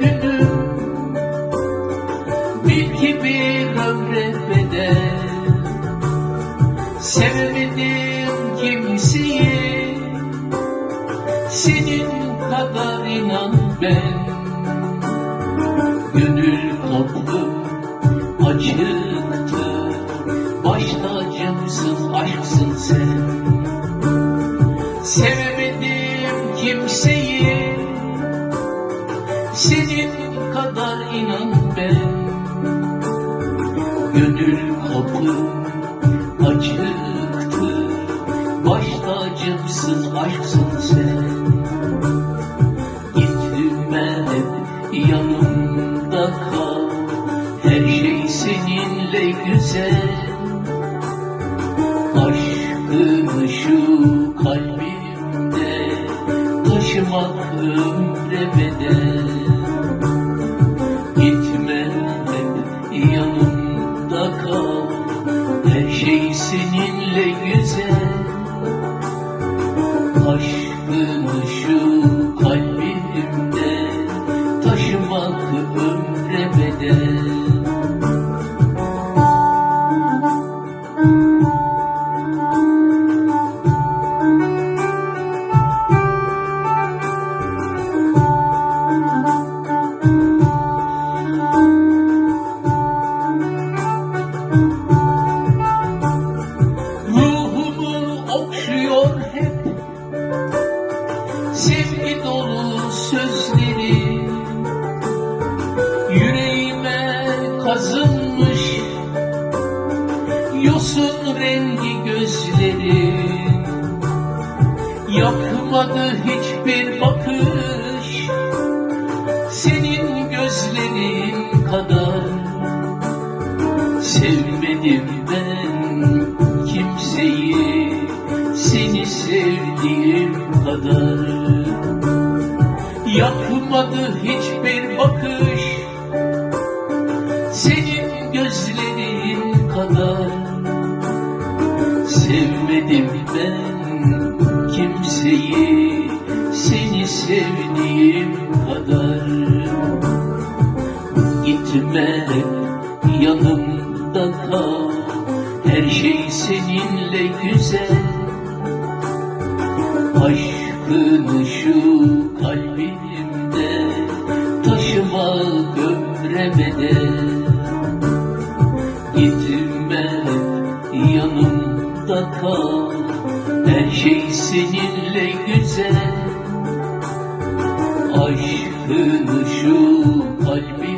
gönlünü Bil gibi ömretmede Senin kadar inan Gönül toplu acıktı. Başta acımsın aşksın sen. Sevemedim Gönül kapım açıktı Baş tacımsın aşksın sen. Gitme hep yanımda kal. Her şey seninle güzel. Aşkını şu kalbimde Taşımak ömre bedel Her şey seninle güzel kazınmış Yosun rengi gözleri. Yakmadı hiçbir bakış Senin gözlerin kadar. Sevmedim ben kimseyi Seni sevdiğim kadar. Yakmadı hiçbir bakış gözlerin kadar. Sevmedim ben kimseyi Seni sevdiğim kadar. Gitme yanımda kal Her şey seninle güzel. Aşkını şu kalbimde yanımda kal. Her şey seninle güzel. Aşkını şu kalbimde